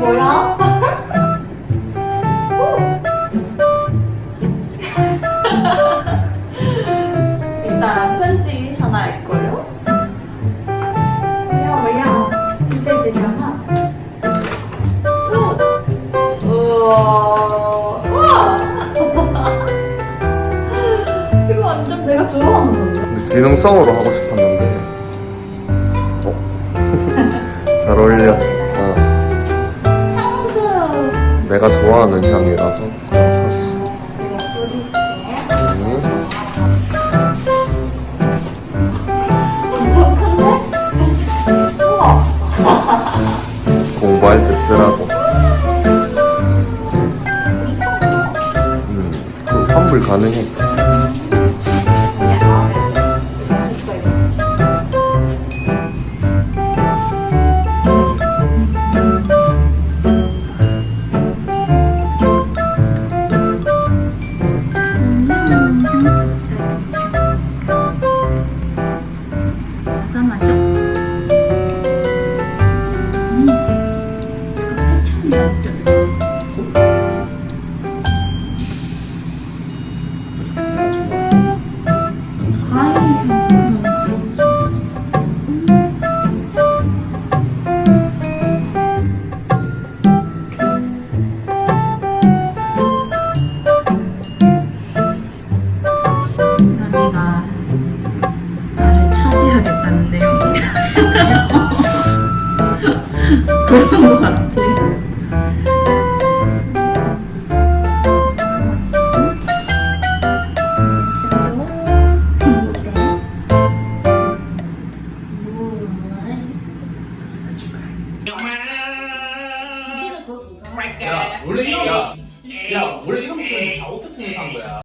뭐야? 일단 편지 하나 할걸요? 뭐야 뭐야 근데 내려가 우와 이거 완전 내가 좋아하는 건데. 기능성으로 하고 싶었는데. 어? 잘 어울려. 내가 좋아하는 향이라서 그냥 샀어 이거 뿌릴게. 음. 엄청 큰데? 우와! 공부할 때 쓰라고 음, 그 환불 가능해 연이가 나를 차지하겠다는 내용이야. 그런 거 같아. 야 원래 이런 야, 야 원래 이런 목소리 다 오토튠에서 한 거야